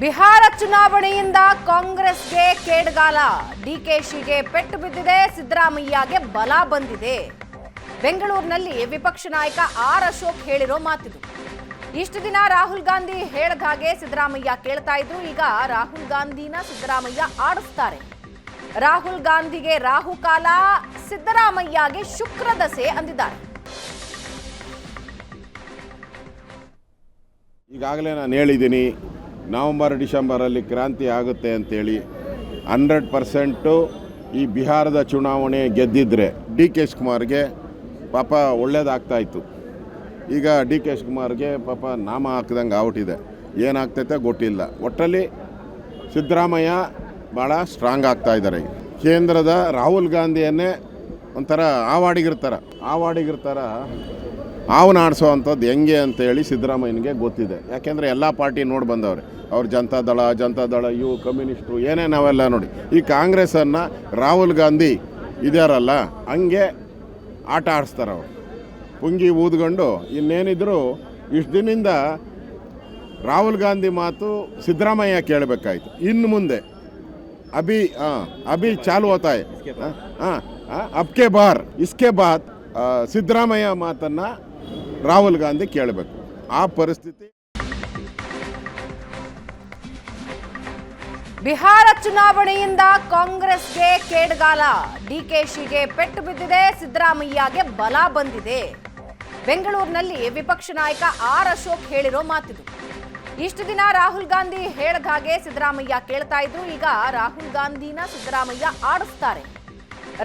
ಬಿಹಾರ ಚುನಾವಣೆಯಿಂದ ಕಾಂಗ್ರೆಸ್ಗೆ ಕೇಡ್ಗಾಲ. ಡಿಕೆಶಿಗೆ ಪೆಟ್ಟು ಬಿದ್ದಿದೆ, ಸಿದ್ದರಾಮಯ್ಯಗೆ ಬಲ ಬಂದಿದೆ. ಬೆಂಗಳೂರಿನಲ್ಲಿ ವಿಪಕ್ಷ ನಾಯಕ ಆರ್ ಅಶೋಕ್ ಹೇಳಿರೋ ಮಾತಿದು. ಇಷ್ಟು ದಿನ ರಾಹುಲ್ ಗಾಂಧಿ ಹೇಳದ ಹಾಗೆ ಸಿದ್ದರಾಮಯ್ಯ ಕೇಳ್ತಾ ಇದ್ರು, ಈಗ ರಾಹುಲ್ ಗಾಂಧಿನ ಸಿದ್ದರಾಮಯ್ಯ ಆಡಿಸ್ತಾರೆ. ರಾಹುಲ್ ಗಾಂಧಿಗೆ ರಾಹುಕಾಲ ಸಿದ್ದರಾಮಯ್ಯಗೆ ಶುಕ್ರ ದಸೆ ಅಂದಿದ್ದಾರೆ. ಈಗಾಗಲೇ ನಾನು ಹೇಳಿದ್ದೀನಿ ನವಂಬರ್, ಡಿಸೆಂಬರಲ್ಲಿ ಕ್ರಾಂತಿ ಆಗುತ್ತೆ ಅಂತೇಳಿ ಹಂಡ್ರೆಡ್ ಪರ್ಸೆಂಟು ಈ ಬಿಹಾರದ ಚುನಾವಣೆ ಗೆದ್ದಿದ್ರೆ ಡಿ ಕೆ ಶಿವಕುಮಾರ್ಗೆ ಪಾಪ ಒಳ್ಳೇದಾಗ್ತಾಯಿತ್ತು. ಈಗ ಡಿ ಕೆ ಶಿವಕುಮಾರ್ಗೆ ಪಾಪ ನಾಮ ಹಾಕ್ದಂಗೆ ಆಗ್ಬಿಟ್ಟಿದೆ ಏನಾಗ್ತೈತೆ ಗೊತ್ತಿಲ್ಲ. ಒಟ್ಟಲ್ಲಿ ಸಿದ್ದರಾಮಯ್ಯ ಭಾಳ ಸ್ಟ್ರಾಂಗ್ ಆಗ್ತಾ ಇದ್ದಾರೆ. ಕೇಂದ್ರದ ರಾಹುಲ್ ಗಾಂಧಿಯನ್ನೇ ಒಂಥರ ಆವಾಡಿಗಿರ್ತಾರ ಆವಾಡಿಗಿರ್ತಾರ ಆಡಿಸೋ ಅಂಥದ್ದು ಹೆಂಗೆ ಅಂತೇಳಿ ಸಿದ್ದರಾಮಯ್ಯನಿಗೆ ಗೊತ್ತಿದೆ. ಯಾಕೆಂದರೆ ಎಲ್ಲ ಪಾರ್ಟಿ ನೋಡಿ ಬಂದವ್ರೆ. ಅವ್ರು ಜನತಾದಳ ಜನತಾದಳ ಇವು ಕಮ್ಯುನಿಸ್ಟು ಏನೇ ನಾವೆಲ್ಲ ನೋಡಿ. ಈ ಕಾಂಗ್ರೆಸ್ಸನ್ನು ರಾಹುಲ್ ಗಾಂಧಿ ಇದ್ಯಾರಲ್ಲ, ಹಂಗೆ ಆಟ ಆಡಿಸ್ತಾರೆ ಅವರು. ಪುಂಗಿ ಊದ್ಕೊಂಡು ಇನ್ನೇನಿದ್ರು ಇಷ್ಟು ದಿನದಿಂದ ರಾಹುಲ್ ಗಾಂಧಿ ಮಾತು ಸಿದ್ದರಾಮಯ್ಯ ಕೇಳಬೇಕಾಯಿತು. ಇನ್ನು ಮುಂದೆ ಅಭಿ आ, अभी ಚಾಲು होता है। ಆ ಅಬ್ಕೆ ಬಾರ್ ಇಸ್ಕೆ ಬಾತ್ ಆ, ಸಿದ್ದರಾಮಯ್ಯ ಮಾತನ್ನು ರಾಹುಲ್ ಗಾಂಧಿ ಕೇಳಬೇಕು. ಆ ಪರಿಸ್ಥಿತಿ ಬಿಹಾರ ಚುನಾವಣೆಯಿಂದ ಕಾಂಗ್ರೆಸ್ಗೆ ಕೇಡ್ಗಾಲ. ಡಿಕೆಶಿಗೆ ಪೆಟ್ಟು ಬಿದ್ದಿದೆ ಸಿದ್ದರಾಮಯ್ಯಗೆ ಬಲ ಬಂದಿದೆ. ಬೆಂಗಳೂರಿನಲ್ಲಿ ವಿಪಕ್ಷ ನಾಯಕ ಆರ್ ಅಶೋಕ್ ಹೇಳಿರೋ ಮಾತಿದು. ಇಷ್ಟು ದಿನ ರಾಹುಲ್ ಗಾಂಧಿ ಹಾಗೆ ಸಿದ್ದರಾಮಯ್ಯ ಕೇಳ್ತಾ ಇದ್ರು. ಈಗ ರಾಹುಲ್ ಗಾಂಧಿನ ಸಿದ್ದರಾಮಯ್ಯ ಆಡಿಸ್ತಾರೆ.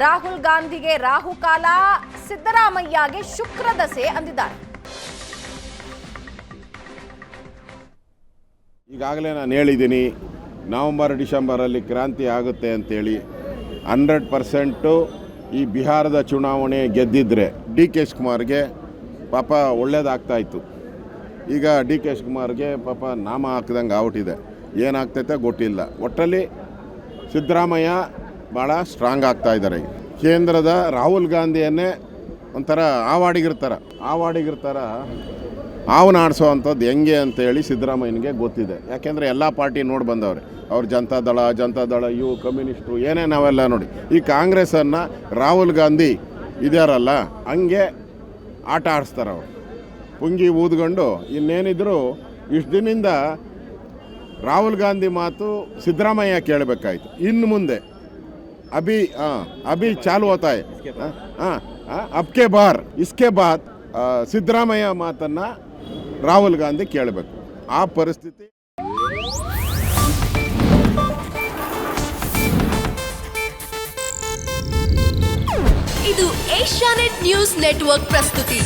ರಾಹುಲ್ ಗಾಂಧಿಗೆ ರಾಹುಕಾಲ ಸಿದ್ದರಾಮಯ್ಯಗೆ ಶುಕ್ರ ದಸೆ ಅಂದಿದ್ದಾರೆ. ಈಗಾಗಲೇ ನಾನು ಹೇಳಿದ್ದೀನಿ, ನವಂಬರ್, ಡಿಸೆಂಬರಲ್ಲಿ ಕ್ರಾಂತಿ ಆಗುತ್ತೆ ಅಂತೇಳಿ. ಹಂಡ್ರೆಡ್ ಪರ್ಸೆಂಟು ಈ ಬಿಹಾರದ ಚುನಾವಣೆ ಗೆದ್ದಿದ್ರೆ ಡಿ ಕೆ ಶಿವಕುಮಾರ್ಗೆ ಪಾಪ ಒಳ್ಳೇದಾಗ್ತಾ ಇತ್ತು. ಈಗ ಡಿ ಕೆ ಶಿವಕುಮಾರ್ಗೆ ಪಾಪ ನಾಮ ಹಾಕ್ದಂಗೆ ಆಗ್ಬಿಟ್ಟಿದೆ. ಏನಾಗ್ತೈತೆ ಗೊತ್ತಿಲ್ಲ. ಒಟ್ಟಲ್ಲಿ ಸಿದ್ದರಾಮಯ್ಯ ಭಾಳ ಸ್ಟ್ರಾಂಗ್ ಆಗ್ತಾ ಇದ್ದಾರೆ. ಕೇಂದ್ರದ ರಾಹುಲ್ ಗಾಂಧಿಯನ್ನೇ ಒಂಥರ ಆವಾಡಿಗಿರ್ತಾರ. ಆವಾಡಿಗಿರ್ತಾರ. ಹಾವನ್ನ ಆಡಿಸೋ ಅಂಥದ್ದು ಹೆಂಗೆ ಅಂತೇಳಿ ಸಿದ್ದರಾಮಯ್ಯನಿಗೆ ಗೊತ್ತಿದೆ. ಯಾಕೆಂದರೆ ಎಲ್ಲ ಪಾರ್ಟಿ ನೋಡಿ ಬಂದವ್ರೆ. ಅವ್ರು ಜನತಾದಳ ಜನತಾದಳ ಇವು ಕಮ್ಯುನಿಸ್ಟು, ಏನೇ ನಾವೆಲ್ಲ ನೋಡಿ. ಈ ಕಾಂಗ್ರೆಸ್ಸನ್ನು ರಾಹುಲ್ ಗಾಂಧಿ ಇದಾರಲ್ಲ ಹಂಗೆ ಆಟ ಆಡಿಸ್ತಾರೆ ಅವರು ಪುಂಗಿ ಊದ್ಕೊಂಡು ಇನ್ನೇನಿದ್ರು ಇಷ್ಟು ದಿನದಿಂದ ರಾಹುಲ್ ಗಾಂಧಿ ಮಾತು ಸಿದ್ದರಾಮಯ್ಯ ಕೇಳಬೇಕಾಯ್ತು. ಇನ್ನು ಮುಂದೆ. ಅಭಿ ಹಾಂ ಅಭಿ ಚಾಲು ಹೋತಾಯ್ ಹಾಂ ಅಬ್ಕೆ ಬಾರ್ ಇಸ್ಕೆ ಬಾತ್ ಸಿದ್ದರಾಮಯ್ಯ ಮಾತನ್ನು ರಾಹುಲ್ ಗಾಂಧಿ ಕೇಳಬೇಕು. ಆ ಪರಿಸ್ಥಿತಿ ಇದು ಏಷ್ಯಾನೆಟ್ ನ್ಯೂಸ್ ನೆಟ್ವರ್ಕ್ ಪ್ರಸ್ತುತಿ.